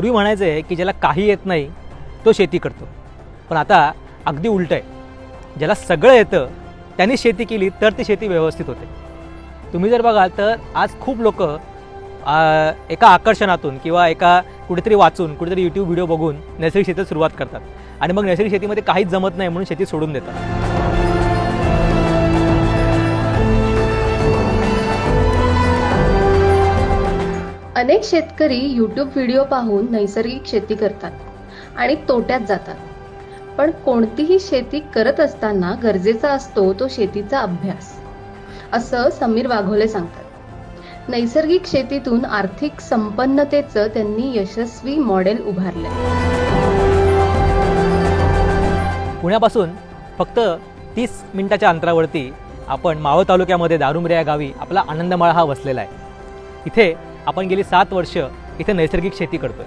पूर्वी म्हणायचं आहे की ज्याला काही येत नाही तो शेती करतो. पण आता अगदी उलटं आहे. ज्याला सगळं येतं त्यांनी शेती केली तर ती शेती व्यवस्थित होते. तुम्ही जर बघाल तर आज खूप लोक एका आकर्षणातून किंवा एका कुठेतरी वाचून कुठेतरी यूट्यूब व्हिडिओ बघून नैसर्गिक शेतीत सुरुवात करतात. आणि मग नैसर्गिक शेतीमध्ये काहीच जमत नाही म्हणून शेती सोडून देतात. अनेक शेतकरी यूट्यूब व्हिडिओ पाहून नैसर्गिक शेती करतात आणि तोट्यात जातात. पण कोणतीही शेती करत असताना गरजेचा असतो तो शेतीचा अभ्यास असं समीर वाघोले सांगतात. नैसर्गिक शेतीतून आर्थिक संपन्नतेचं त्यांनी यशस्वी मॉडेल उभारलं पुण्यापासून फक्त तीस मिनिटाच्या अंतरावरती आपण मावळ तालुक्यामध्ये दारुमरे या गावी आपला आनंदमाळा हा वसलेला आहे. इथे आपण गेली सात वर्ष इथे नैसर्गिक शेती करतोय.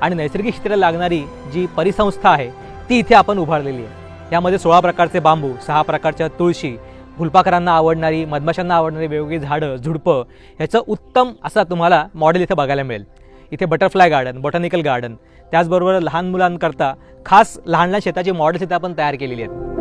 आणि नैसर्गिक शेतीला लागणारी जी परिसंस्था आहे ती इथे आपण उभारलेली आहे. यामध्ये सोळा प्रकारचे बांबू सहा प्रकारच्या तुळशी फुलपाखरांना आवडणारी मधमाशांना आवडणारी वेगवेगळी झाडं झुडपं ह्याचं उत्तम असा तुम्हाला मॉडेल इथे बघायला मिळेल. इथे बटरफ्लाय गार्डन बॉटॅनिकल गार्डन त्याचबरोबर लहान मुलांकरता खास लहान लहान शेताची मॉडेल्स इथे आपण तयार केलेली आहेत.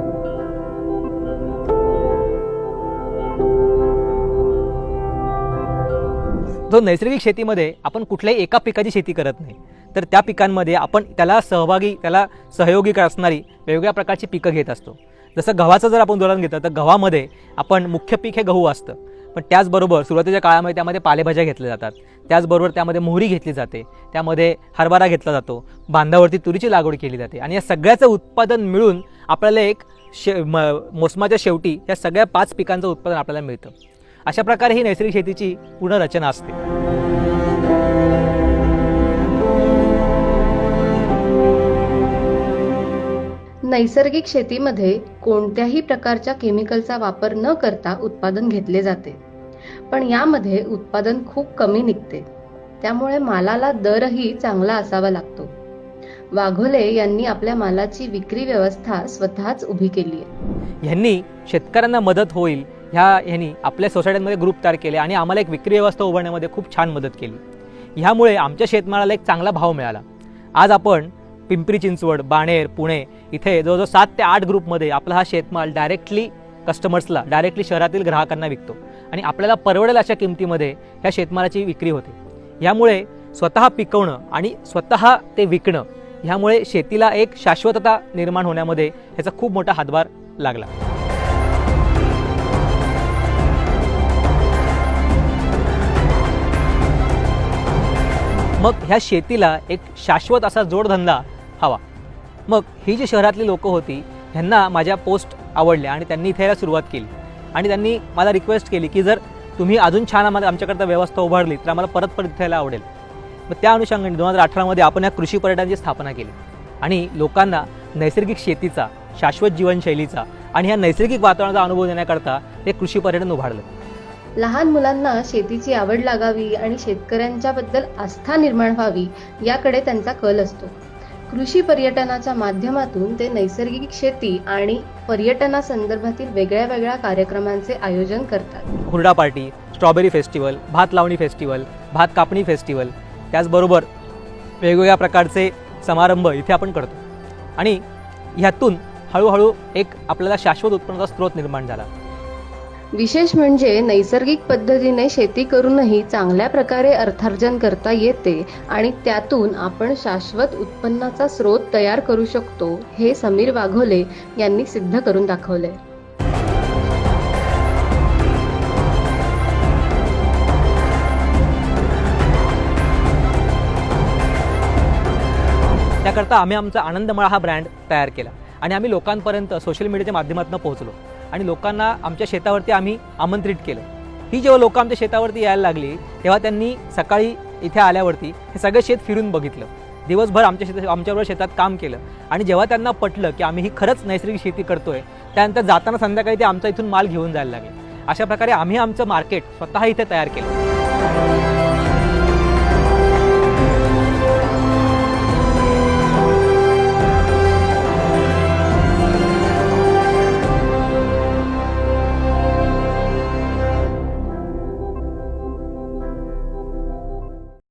जो नैसर्गिक शेतीमध्ये आपण कुठल्याही एका पिकाची शेती करत नाही तर त्या पिकांमध्ये आपण त्याला सहभागी त्याला सहयोगी असणारी वेगवेगळ्या प्रकारची पिकं घेत असतो. जसं गव्हाचं जर आपण उदाहरण घेतलं तर गव्हामध्ये आपण मुख्य पीक हे गहू असतं. पण त्याचबरोबर सुरुवातीच्या काळामध्ये त्यामध्ये पालेभाज्या घेतल्या जातात. त्याचबरोबर त्यामध्ये मोहरी घेतली जाते. त्यामध्ये हरभरा घेतला जातो. बांधावरती तुरीची लागवड केली जाते. आणि या सगळ्याचं उत्पादन मिळून आपल्याला एक शे म मोसमाच्या शेवटी या सगळ्या पाच पिकांचं उत्पादन आपल्याला मिळतं. अशा प्रकारे ही नैसर्गिक शेतीची पूर्ण रचना असते. नैसर्गिक शेतीमध्ये कोणत्याही प्रकारच्या केमिकलचा वापर न करता उत्पादन घेतले जाते. पण यामध्ये उत्पादन खूप कमी निघते. त्यामुळे मालाला दरही चांगला असावा लागतो. वाघोले यांनी आपल्या मालाची विक्री व्यवस्था स्वतःच उभी केली आहे ह्यांनी शेतकऱ्यांना मदत होईल ह्या ह्यांनी आपल्या सोसायट्यांमध्ये ग्रुप तयार केले आणि आम्हाला एक विक्री व्यवस्था उभारण्यामध्ये खूप छान मदत केली. ह्यामुळे आमच्या शेतमालाला एक चांगला भाव मिळाला. आज आपण पिंपरी चिंचवड बाणेर पुणे इथे जवळजवळ सात ते आठ ग्रुपमध्ये आपला हा शेतमाल डायरेक्टली कस्टमर्सला डायरेक्टली शहरातील ग्राहकांना विकतो. आणि आपल्याला परवडेल अशा किमतीमध्ये ह्या शेतमालाची विक्री होते. ह्यामुळे स्वतः पिकवणं आणि स्वतः ते विकणं ह्यामुळे शेतीला एक शाश्वतता निर्माण होण्यामध्ये ह्याचा खूप मोठा हातभार लागला. मग ह्या शेतीला एक शाश्वत असा जोडधंदा हवा. मग ही जी शहरातली लोकं होती ह्यांना माझ्या पोस्ट आवडल्या आणि त्यांनी इथे यायला सुरुवात केली. आणि त्यांनी मला रिक्वेस्ट केली की जर तुम्ही अजून छान आम्हाला आमच्याकरता व्यवस्था उभारली तर आम्हाला परत परत इथे यायला आवडेल. मग त्या अनुषंगाने दोन हजार अठरामध्ये आपण या कृषी पर्यटनाची स्थापना केली. आणि लोकांना नैसर्गिक शेतीचा शाश्वत जीवनशैलीचा आणि ह्या नैसर्गिक वातावरणाचा अनुभव देण्याकरता हे कृषी पर्यटन उभारलं. लहान मुलांना शेतीची आवड लागावी आणि शेतकऱ्यांच्याबद्दल आस्था निर्माण व्हावी याकडे त्यांचा कल असतो. कृषी पर्यटनाच्या माध्यमातून ते नैसर्गिक शेती आणि पर्यटनासंदर्भातील वेगळ्या वेगळ्या कार्यक्रमांचे आयोजन करतात. हुरडा पार्टी स्ट्रॉबेरी फेस्टिवल भात लावणी फेस्टिवल भात कापणी फेस्टिवल त्याचबरोबर वेगवेगळ्या प्रकारचे समारंभ इथे आपण करतो. आणि ह्यातून हळूहळू एक आपल्याला शाश्वत उत्पन्नाचा स्रोत निर्माण झाला. विशेष म्हणजे नैसर्गिक पद्धतीने शेती करूनही चांगल्या प्रकारे अर्थार्जन करता येते आणि त्यातून आपण शाश्वत उत्पन्नाचा स्रोत तयार करू शकतो हे समीर वाघोले यांनी सिद्ध करून दाखवले. त्याकरता आम्ही आमचा आनंदमळा हा ब्रँड तयार केला आणि आम्ही लोकांपर्यंत सोशल मीडियाच्या माध्यमातून पोहोचलो. आणि लोकांना आमच्या शेतावरती आम्ही आमंत्रित केलं. ही जेव्हा लोकं आमच्या शेतावरती यायला लागली तेव्हा त्यांनी सकाळी इथे आल्यावरती हे सगळं शेत फिरून बघितलं. दिवसभर आमच्या शेतात आमच्याबरोबर शेतात काम केलं. आणि जेव्हा त्यांना पटलं की आम्ही ही खरंच नैसर्गिक शेती करतोय त्यानंतर जाताना संध्याकाळी ते आमचा इथून माल घेऊन जायला लागले. अशा प्रकारे आम्ही आमचं मार्केट स्वतः इथे तयार केलं.